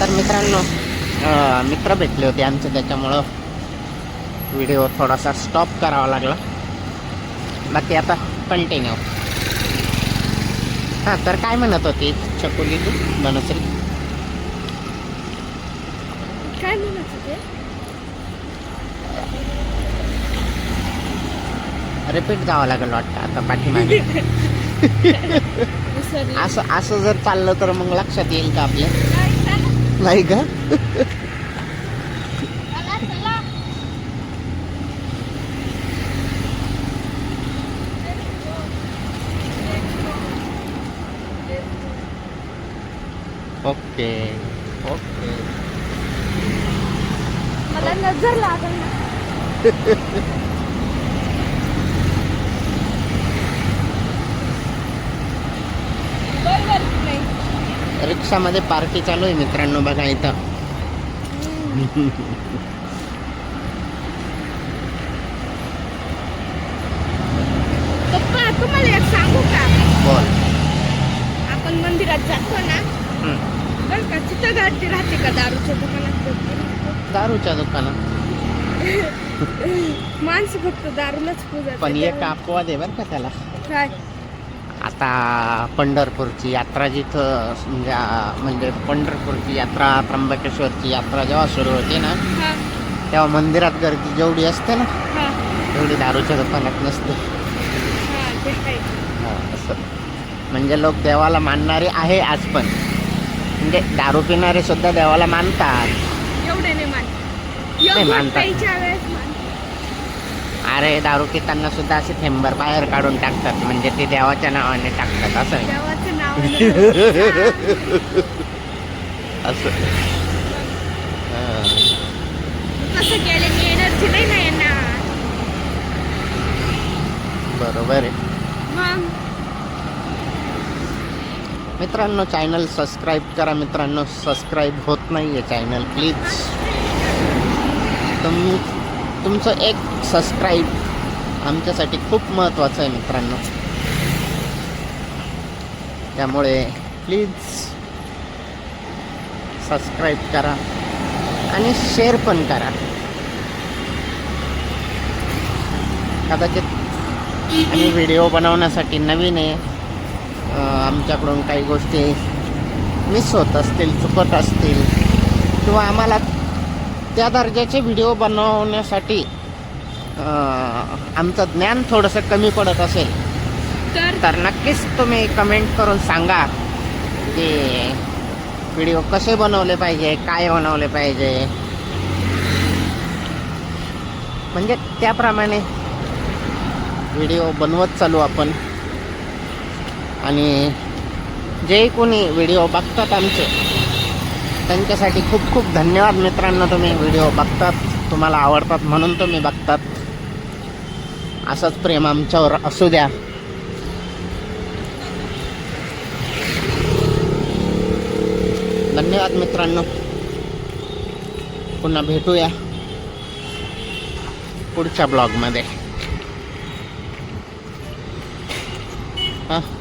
तर मित्रांनो मित्र भेटले होते आमचे त्याच्यामुळं व्हिडिओ थोडासा स्टॉप करावा लागला. बाकी आता कंटिन्यू हां तर काय म्हणत होती चकोली तू बनश्री काय म्हणत होते? रिपीट जावं लागेल वाटतं आता पाठीमागे. असं असं जर चाललं तर मग लक्षात येईल का आपल्या काय चला, नाही का चला, चला. ओके ओके मला नजर लागल ना बरोबर की नाही रिक्षामध्ये पार्टी चालू आहे मित्रांनो बघा इथं. पप्पा तुम्हाला एक सांगू का? बोल. आपण मंदिरात जातो ना? हम्म. बरं का तिथं गर्दी राहते का दारूच्या दुकानात? दारूच्या दुकानात. माणसं फक्त दारूलाच पूजा पण एक अपवाद आहे बरं का त्याला. काय? आता पंढरपूरची यात्रा जिथं म्हणजे म्हणजे पंढरपूरची यात्रा त्र्यंबकेश्वरची यात्रा जेव्हा सुरू होते ना तेव्हा मंदिरात गर्दी जेवढी असते ना तेवढी दारूच्या दुकानात नसते. असं. म्हणजे लोक देवाला मानणारे आहे आज पण. म्हणजे दारू पिणारे सुद्धा देवाला मानतात. एवढे नाही मानतात. अरे दारू पिताना सुद्धा असे थेंबर बाहेर काढून टाकतात. म्हणजे ते देवाच्या नावाने टाकतात असं नाही. असं बरोबर आहे. मित्रांनो चॅनल सबस्क्राईब करा मित्रांनो. सबस्क्राईब होत नाही आहे चॅनल प्लीज तुम तुमचं एक सबस्क्राईब आमच्यासाठी खूप महत्त्वाचं आहे मित्रांनो. त्यामुळे प्लीज सबस्क्राईब करा आणि शेअर पण करा. कदाचित आणि व्हिडिओ बनवण्यासाठी नवीन आहे. आमच्याकडून काही गोष्टी मिस होत असतील चुकत असतील किंवा आम्हाला त्या दर्जाचे व्हिडिओ बनवण्यासाठी आमचं ज्ञान थोडंसं कमी पडत असेल तर तर नक्कीच तुम्ही कमेंट करून सांगा की व्हिडिओ कसे बनवले पाहिजे काय बनवले पाहिजे. म्हणजे त्याप्रमाणे व्हिडिओ बनवत चालू आपण. आणि जे कोणी व्हिडिओ बघतात आमचे त्यांच्यासाठी खूप खूप धन्यवाद मित्रांनो. तुम्ही व्हिडिओ बघतात तुम्हाला आवडतात म्हणून तुम्ही बघतात. असंच प्रेम आमच्यावर असू द्या. धन्यवाद मित्रांनो. पुन्हा भेटूया पुढच्या ब्लॉगमध्ये. हां.